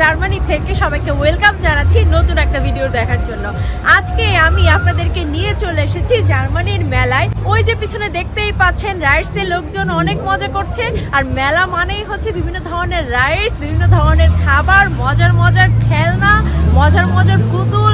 Germany থেকে সবাইকে welcome জানাচ্ছি নতুন একটা ভিডিও দেখার জন্য। আজকে আমি আপনাদেরকে নিয়ে চলে এসেছি জার্মানির মেলায়। ওই যে পিছনে দেখতেই পাচ্ছেন রাইডসের লোকজন অনেক মজা করছে। আর মেলা মানেই হচ্ছে বিভিন্ন ধরনের রাইডস, বিভিন্ন ধরনের খাবার, মজার মজার খেলনা, মজার মজার পুতুল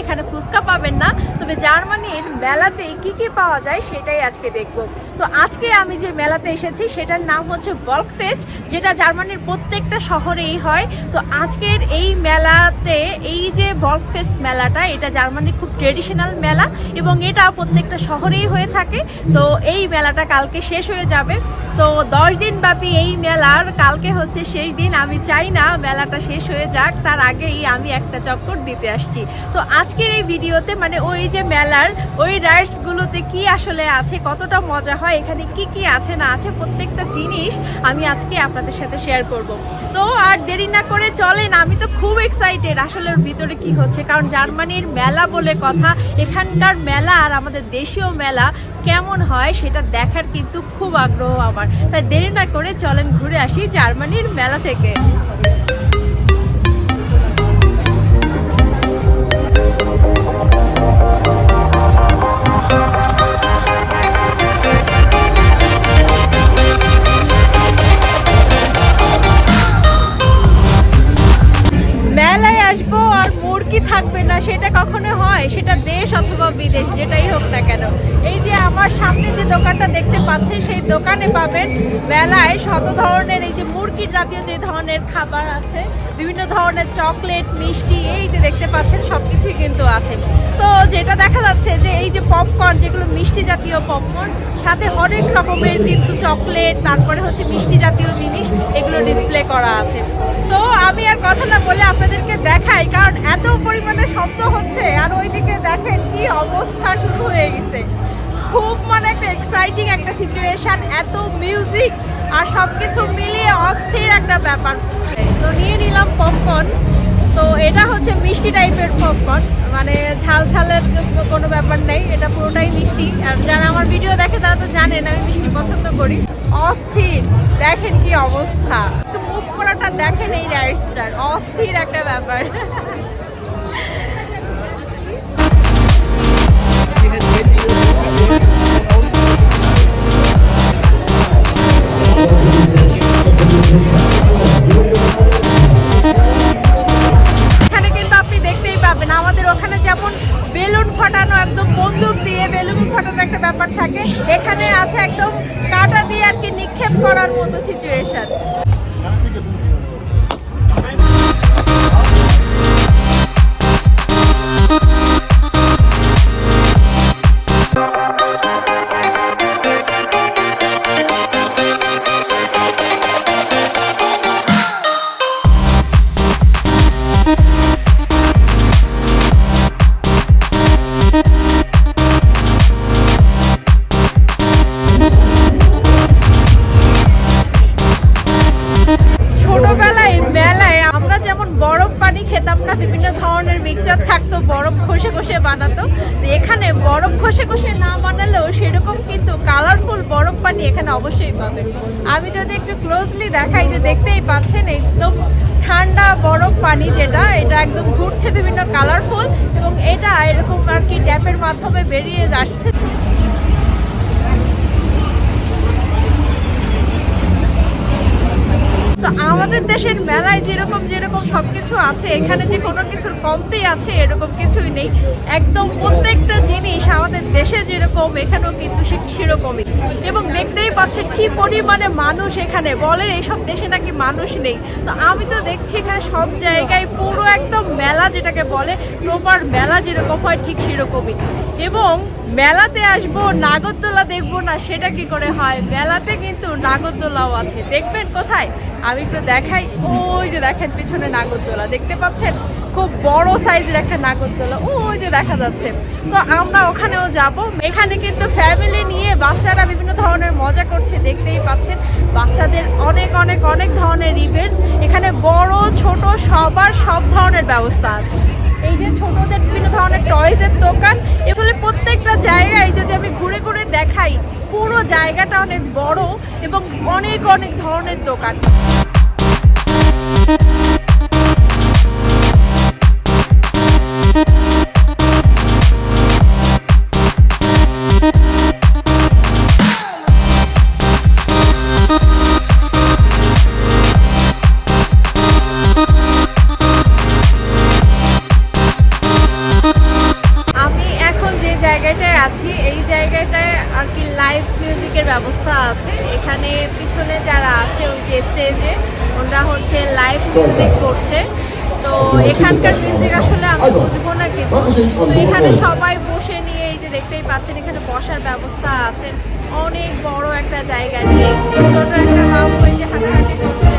এখানে ফুচকা পাবেন না। তবে জার্মানির মেলাতে কি কি পাওয়া যায় সেটাই আজকে দেখব। তো আজকে আমি যে মেলাতে এসেছি সেটার নাম হচ্ছে বল্ক ফেস্ট যেটা জার্মানির প্রত্যেকটা শহরেই হয়। তো আজকের এই মেলাতে এই যে বল্ক ফেস্ট মেলাটা, এটা জার্মানির খুব ট্রেডিশনাল মেলা এবং এটা প্রত্যেকটা শহরেই হয়ে থাকে। তো এই মেলাটা কালকে শেষ হয়ে যাবে। তো দশ দিন ব্যাপী এই মেলার কালকে হচ্ছে শেষ দিন, আমি চাই না মেলাটা শেষ হয়ে যাক। তার আগেই আমি একটা চক্কর দিতে আসছি। তো আজকের এই ভিডিওতে মানে ওই যে মেলার ওই রাইডসগুলোতে কি আসলে আছে, কতটা মজা হয়, এখানে কি কি আছে, না আছে, প্রত্যেকটা জিনিস আমি আজকে আপনাদের সাথে শেয়ার করব। তো আর দেরি না করে চলেন, আমি তো খুব এক্সাইটেড আসলে ওর ভিতরে কি হচ্ছে, কারণ জার্মানির মেলা বলে কথা, এখানকার মেলা আর আমাদের দেশীয় মেলা কেমন হয় সেটা দেখার কিন্তু খুব আগ্রহ আমার। তাই দেরি না করে চলেন ঘুরে আসি জার্মানির মেলা থেকে। মেলায় যেটাই হোক না কেন, এই যে আমার সামনে যে দোকানটা দেখতে পাচ্ছেন, সেই দোকানে পাবেন মেলায় শত ধরনের এই যে মুরগির জাতীয় যে ধরনের খাবার আছে, বিভিন্ন ধরনের চকলেট, মিষ্টি, এই যে দেখতে পাচ্ছেন সব কিছুই কিন্তু আছে। তো যেটা দেখা যাচ্ছে যে এই যে পপকর্ন যেগুলো মিষ্টি জাতীয় পপকর্ন, সাথে অনেক রকমের কিন্তু চকলেট, তারপরে হচ্ছে মিষ্টি জাতীয় জিনিস, এগুলো ডিসপ্লে করা আছে। তো আমি আর কথা না বলে আপনাদেরকে দেখাই, কারণ এত পরিমাণে শব্দ হচ্ছে, আর ওইদিকে দেখেন কি অবস্থা শুরু হয়ে গেছে। খুব মানে একটা এক্সাইটিং একটা সিচুয়েশন এত মিউজিক আর সব কিছু মিলিয়ে অস্থির একটা ব্যাপার। তো নিয়ে নিলাম পপকর্ন তো এটা হচ্ছে মিষ্টি টাইপের পপকর্ন মানে ঝাল ঝালের কোনো ব্যাপার নেই এটা পুরোটাই মিষ্টি। আর যারা আমার ভিডিও দেখে তারা তো জানেন আমি মিষ্টি পছন্দ করি। অস্থির দেখেন কি অবস্থা। মুখ করাটা দেখেন এই রাইডসটার অস্থির একটা ব্যাপার। সিচুয়েশন ঘষে বানাতো। তো এখানে বরফ ঘষে ঘষে না বানালেও সেরকম কিন্তু কালারফুল বরফ পানি এখানে অবশ্যই পাবেন। আমি যদি একটু ক্লোজলি দেখাই যে দেখতেই পাচ্ছেন, একদম ঠান্ডা বরফ পানি যেটা, এটা একদম ঘুরছে বিভিন্ন কালারফুল এবং এটা এরকম আর কি ট্যাপের মাধ্যমে বেরিয়ে যাচ্ছে আমাদের দেশের মেলায় যেরকম যেরকম সব কিছু আছে, এখানে যে কোনো কিছুর কমতি আছে, এরকম কিছুই নেই। একদম প্রত্যেকটা জিনিস আমাদের দেশে যেরকম, এখানেও কিন্তু সেরকমই। এবং দেখতেই পাচ্ছেন কি পরিমাণে মানুষ এখানে। বলে এইসব দেশে নাকি মানুষ নেই। তো আমি তো দেখছি এখানে সব জায়গায় পুরো একদম মেলা যেটাকে বলে প্রপার মেলা যেরকম হয় ঠিক সেরকমই। এবং মেলাতে আসব, নাগরদোলা দেখব না, সেটা কি করে হয়? মেলাতে কিন্তু নাগরদোলাও আছে। দেখবেন কোথায়? আমি একটু দেখাই। ওই যে দেখেন পিছনে নাগরদোলা। দেখতে পাচ্ছেন? খুব বড় সাইজের একটা নাগরদোলা। ওই যে দেখা যাচ্ছে। তো আমরা ওখানেও যাব। এখানে কিন্তু ফ্যামিলি নিয়ে বাচ্চারা বিভিন্ন ধরনের মজা করছে, দেখতেই পাচ্ছেন। বাচ্চাদের অনেক অনেক অনেক ধরনের রিভেটস এখানে বড়, ছোট, সবার সব ধরনের ব্যবস্থা আছে। এই যে ছোটদের বিভিন্ন ধরনের টয়েজের দোকান। জায়গায় যদি আমি ঘুরে ঘুরে দেখাই, পুরো জায়গাটা অনেক বড় এবং অনেক অনেক ধরনের দোকান। এই জায়গাটায় আর কি লাইভ মিউজিকের ব্যবস্থা আছে। এখানে পিছনে যারা আছে ওই যে স্টেজে ওরা হচ্ছে লাইভ মিউজিক করছে। তো এখানকার মিউজিক আসলে আমি বুঝব না কিছু। তো এখানে সবাই বসে নিয়ে এই যে দেখতেই পাচ্ছেন, এখানে বসার ব্যবস্থা আছে। অনেক বড় একটা জায়গা নিয়ে। ছোট একটা বাবু এই যে হাঁটাহাঁটি করছে।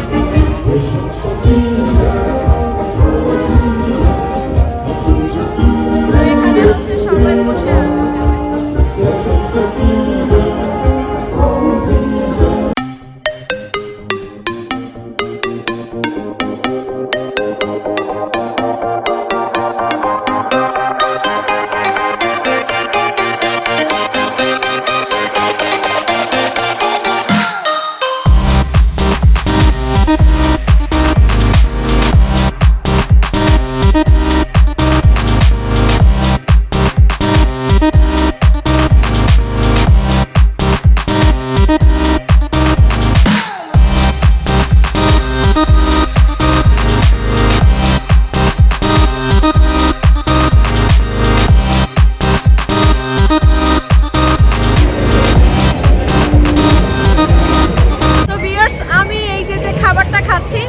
খাবারটা খাচ্ছি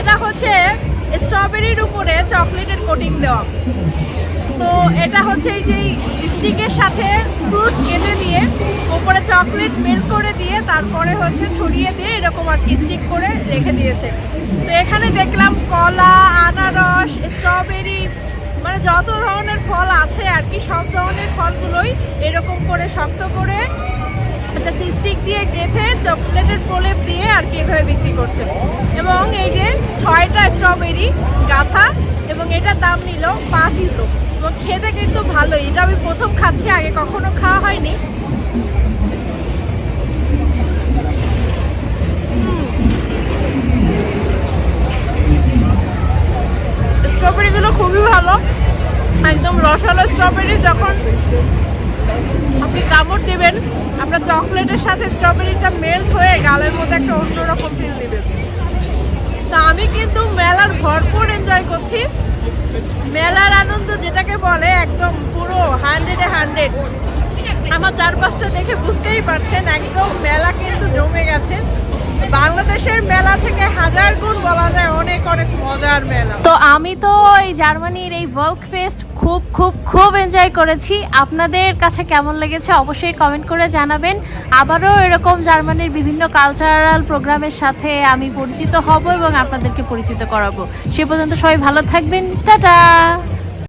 এটা হচ্ছে স্ট্রবেরির উপরে চকলেটের কোটিং দেওয়া। তো এটা হচ্ছে এই যে স্টিকের সাথে ফ্রুটস কেটে দিয়ে উপরে চকলেট মেল্ট করে দিয়ে তারপরে হচ্ছে ছড়িয়ে দিয়ে এরকম আর কি স্টিক করে রেখে দিয়েছে। তো এখানে দেখলাম কলা, আনারস স্ট্রবেরি মানে যত ধরনের ফল আছে আর কি, সব ধরনের ফলগুলোই এরকম করে শক্ত করে আচ্ছা সিস্টিক দিয়ে গেঁথে চকলেটের প্রলেপ দিয়ে আর কি এভাবে বিক্রি করছে। এবং এই যে ছয়টা স্ট্রবেরি গাথা এবং এটার দাম নিল পাঁচ ইউরো এবং খেতে কিন্তু ভালোই। এটা আমি প্রথম খাচ্ছি, আগে কখনো খাওয়া হয়নি। স্ট্রবেরিগুলো খুবই ভালো। একদম রসালো স্ট্রবেরি যখন আপনি কামড় দেবেন? আপনার চকলেটের সাথে স্ট্রবেরিটা মেল্ট হয়ে গালের মধ্যে একটা অন্যরকম ফিল দিবেন। তা আমি কিন্তু মেলার ভরপুর এনজয় করছি। মেলার আনন্দ যেটাকে বলে একদম পুরো হান্ড্রেডে হান্ড্রেড আমার চারপাশটা দেখে বুঝতেই পারছেন, একদম মেলা কিন্তু জমে গেছে। বাংলাদেশের মেলা থেকে হাজার গুণ বলা যায়, অনেক অনেক মজার মেলা। তো আমি তো এই জার্মানির এই ভলক ফেস্ট খুব খুব খুব এনজয় করেছি। আপনাদের কাছে কেমন লেগেছে অবশ্যই কমেন্ট করে জানাবেন। আবারও এরকম জার্মানির বিভিন্ন কালচারাল প্রোগ্রামের সাথে আমি পরিচিত হব এবং আপনাদেরকে পরিচিত করাবো। সে পর্যন্ত সবাই ভালো থাকবেন। টাটা!